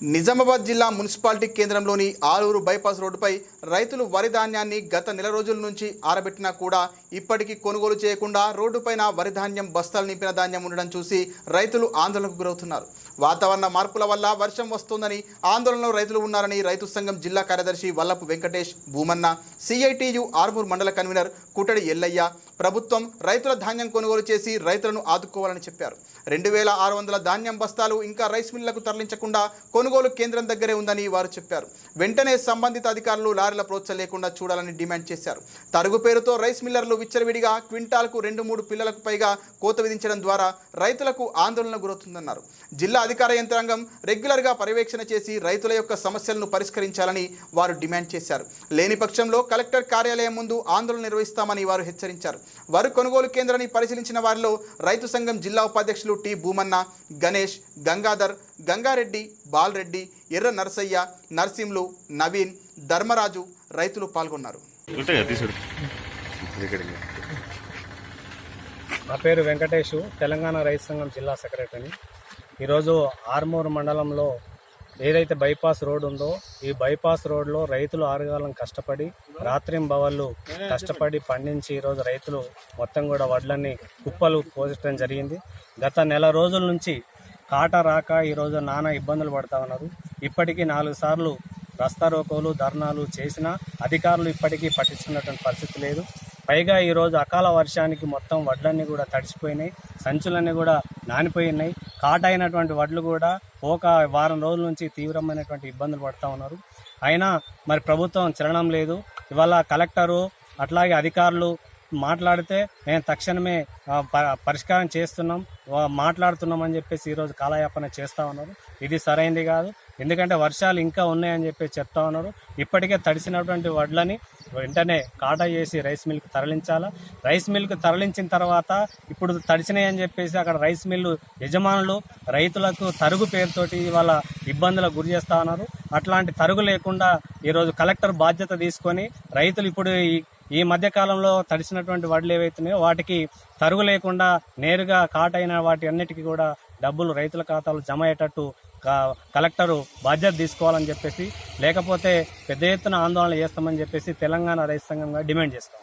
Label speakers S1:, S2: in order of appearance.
S1: నిజామాబాద్ జిల్లా మున్సిపాలిటీ కేంద్రంలోని ఆలూరు బైపాస్ రోడ్డుపై రైతులు వరి ధాన్యాన్ని గత నెల రోజుల నుంచి ఆరబెట్టినా కూడా ఇప్పటికీ కొనుగోలు చేయకుండా రోడ్డుపైన వరి ధాన్యం బస్తాలు నింపిన ధాన్యం ఉండడం చూసి రైతులు ఆందోళనకు గురవుతున్నారు. వాతావరణ మార్పుల వల్ల వర్షం వస్తోందని ఆందోళనలో రైతులు ఉన్నారని రైతు సంఘం జిల్లా కార్యదర్శి Vallapu Venkatesh Bhumanna C I T U Armoor మండల కన్వీనర్ కుటడి ఎల్లయ్య ప్రభుత్వం రైతుల ధాన్యం కొనుగోలు చేసి రైతులను ఆదుకోవాలని చెప్పారు. రెండు వేల ఆరు వందల ధాన్యం బస్తాలు ఇంకా రైస్ మిల్లకు తరలించకుండా కొనుగోలు కేంద్రం దగ్గరే ఉందని వారు చెప్పారు. వెంటనే సంబంధిత అధికారులు లారీల ప్రోత్సాహం లేకుండా చూడాలని డిమాండ్ చేశారు. తరుగు పేరుతో రైస్ మిల్లర్లు విచ్చలవిడిగా క్వింటాల్కు రెండు మూడు పిల్లలకు పైగా కోత విధించడం ద్వారా రైతులకు ఆందోళన గురవుతుందన్నారు. జిల్లా అధికార యంత్రాంగం రెగ్యులర్గా పర్యవేక్షణ చేసి రైతుల యొక్క సమస్యలను పరిష్కరించాలని వారు డిమాండ్ చేశారు. లేని పక్షంలో కలెక్టర్ కార్యాలయం ముందు ఆందోళన నిర్వహిస్తామని వారు హెచ్చరించారు. వారు కొనుగోలు కేంద్రాన్ని పరిశీలించిన వారిలో రైతు సంఘం జిల్లా ఉపాధ్యక్షులు టి భూమన్న గణేష్ గంగాధర్ గంగారెడ్డి బాలరెడ్డి ఎర్ర నరసయ్య నర్సింలు నవీన్ ధర్మరాజు రైతులు పాల్గొన్నారు.
S2: నా పేరు వెంకటేష్ తెలంగాణ రైతు సంఘం జిల్లా సెక్రటరీని. ఈరోజు ఆర్మూర్ మండలంలో ఏదైతే బైపాస్ రోడ్ ఉందో ఈ బైపాస్ రోడ్లో రైతులు ఆరుగాలం కష్టపడి రాత్రింబవళ్ళు కష్టపడి పండించి ఈరోజు రైతులు మొత్తం కూడా వడ్లన్నీ కుప్పలు పోసడం జరిగింది. గత నెల రోజుల నుంచి కాట రాక ఈరోజు నానా ఇబ్బందులు పడతా ఉన్నారు. ఇప్పటికీ నాలుగు సార్లు రస్తా రోకోలు ధర్నాలు చేసినా అధికారులు ఇప్పటికీ పట్టించుకున్నటువంటి పరిస్థితి లేదు. పైగా ఈరోజు అకాల వర్షానికి మొత్తం వడ్లన్నీ కూడా తడిసిపోయినాయి. సంచులన్నీ కూడా నానిపోయి ఉన్నాయి. కాట అయినటువంటి వడ్లు కూడా ఒక వారం రోజుల నుంచి తీవ్రమైనటువంటి ఇబ్బందులు పడుతూ ఉన్నారు. అయినా మరి ప్రభుత్వం చలనం లేదు. ఇవాళ కలెక్టరు అట్లాగే అధికారులు మాట్లాడితే మేము తక్షణమే ప- పరిష్కారం చేస్తున్నాం మాట్లాడుతున్నాం అని చెప్పేసి ఈరోజు కాలయాపన చేస్తూ ఉన్నారు. ఇది సరైంది కాదు. ఎందుకంటే వర్షాలు ఇంకా ఉన్నాయని చెప్పి చెప్తా ఉన్నారు. ఇప్పటికే తడిసినటువంటి వడ్లని వెంటనే కాటా చేసి రైస్ మిల్క్ తరలించాలా? రైస్ మిల్క్ తరలించిన తర్వాత ఇప్పుడు తడిసినాయి అని చెప్పేసి అక్కడ రైస్ మిల్లు యజమానులు రైతులకు తరుగు పేరుతోటి వాళ్ళ ఇబ్బందులకు గురి చేస్తా ఉన్నారు. అట్లాంటి తరుగు లేకుండా ఈరోజు కలెక్టర్ బాధ్యత తీసుకొని రైతులు ఇప్పుడు ఈ ఈ మధ్య కాలంలో తడిసినటువంటి వడ్లు ఏవైతున్నాయో వాటికి తరుగు లేకుండా నేరుగా కాటైన వాటి అన్నిటికీ కూడా డబ్బులు రైతుల ఖాతాలో జమ అయ్యేటట్టు కలెక్టరు బాధ్యత తీసుకోవాలని చెప్పేసి లేకపోతే పెద్ద ఎత్తున ఆందోళన చేస్తామని చెప్పేసి తెలంగాణ రైతు సంఘంగా డిమాండ్ చేస్తాం.